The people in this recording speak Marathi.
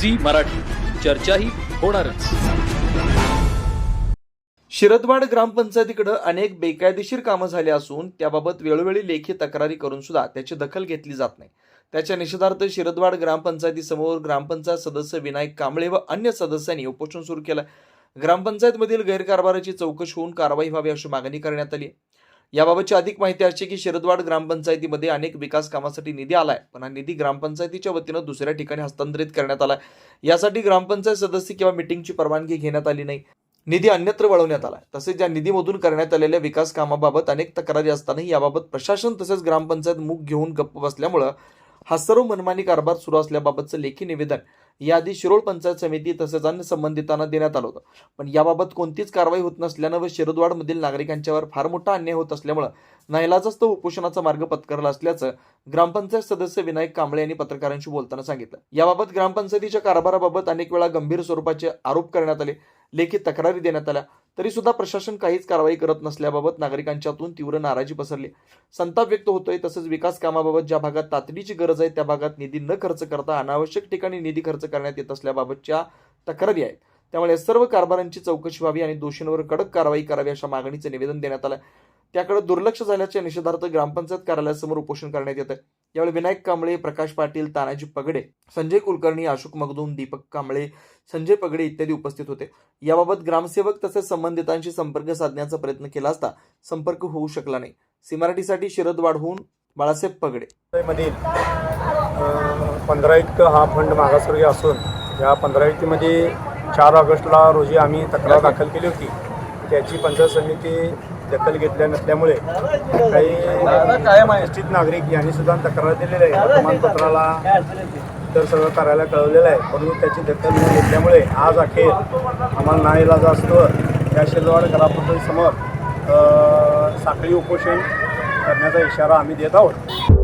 झी मराठी. चर्चाही होणारच. शिरदवाड ग्रामपंचायतीकडे अनेक बेकायदेशीर कामं झाली असून त्याबाबत वेळोवेळी लेखी तक्रारी करून सुद्धा त्याची दखल घेतली जात नाही. त्याच्या निषेधार्थ शिरदवाड ग्रामपंचायतीसमोर ग्रामपंचायत सदस्य विनायक कांबळे व अन्य सदस्यांनी उपोषण सुरू केलं. ग्रामपंचायतमधील गैरकारभाराची चौकशी होऊन कारवाई व्हावी अशी मागणी करण्यात आली याबाबतची अधिक माहिती अशी की शिरदवाड ग्रामपंचायतीमध्ये अनेक विकास कामासाठी निधी आलाय पण हा निधी ग्रामपंचायतीच्या वतीनं दुसऱ्या ठिकाणी हस्तांतरित करण्यात आलाय. यासाठी ग्रामपंचायत सदस्य किंवा मिटिंगची परवानगी घेण्यात आली नाही. निधी अन्यत्र वळवण्यात आला तसेच या निधीमधून करण्यात आलेल्या विकास कामाबाबत अनेक तक्रारी असतानाही याबाबत प्रशासन तसेच ग्रामपंचायत मुख घेऊन गप्प बसल्यामुळं हा सर्व मनमानी कारभार सुरू असल्याबाबतचं लेखी निवेदन यादी शिरोळ पंचायत समिती तसेच अन्य संबंधितांना देण्यात आलं होतं. पण याबाबत कोणतीच कारवाई होत नसल्यानं व शिरदवाडमधील नागरिकांच्यावर फार मोठा अन्याय होत असल्यामुळं नाईलाजास्त उपोषणाचा मार्ग पत्करला असल्याचं ग्रामपंचायत सदस्य विनायक कांबळे यांनी पत्रकारांशी बोलताना सांगितलं. याबाबत ग्रामपंचायतीच्या कारभाराबाबत अनेक वेळा गंभीर स्वरूपाचे आरोप करण्यात आले. लेखी तक्रारी देण्यात आल्या. तरी सुद्धा प्रशासन काहीच कारवाई करत नसल्याबाबत नागरिकांच्यातून तीव्र नाराजी पसरली. संताप व्यक्त होतोय तसंच विकास कामाबाबत ज्या भागात तातडीची गरज आहे त्या भागात निधी न खर्च करता अनावश्यक ठिकाणी निधी खर्च करण्यात येत असल्याबाबतच्या तक्रारी आहेत. त्यामुळे सर्व कारभारांची चौकशी व्हावी आणि दोषींवर कडक कारवाई करावी अशा मागणीचं निवेदन देण्यात आलं त्याकडे दुर्लक्ष झाल्याच्या निषेधार्थ ग्रामपंचायत कार्यालयासमोर उपोषण करण्यात येत आहे यावेळी विनायक कांबळे प्रकाश पाटील तानाजी पगडे संजय कुलकर्णी अशोक मगदूम दीपक कांबळे संजय पगडे इत्यादी उपस्थित होते. याबाबत ग्रामसेवक तसेच संबंधितांशी संपर्क साधण्याचा प्रयत्न केला असता संपर्क होऊ शकला नाही. सीमाराठीसाठी शिरद वाढवून बाळासाहेब पगडे. मधील पंधरा युक्त हा फंड मागासवर्गीय असून या पंधरा युक्तीमध्ये चार ऑगस्टला रोजी आम्ही तक्रार दाखल केली होती. त्याची पंचायत समिती दखल घेतल्या नसल्यामुळे काही निश्चित नागरिक यांनी सुद्धा तक्रार दिलेली आहे. वर्तमानपत्राला तर सगळं कार्यालय कळवलेलं आहे. परंतु त्याची दखल न घेतल्यामुळे आज अखेर आम्हाला नाईलाज असतो. या शिरदवाड ग्रामपंचायतीसमोर अ, साखळी उपोषण करण्याचा इशारा आम्ही देत आहोत.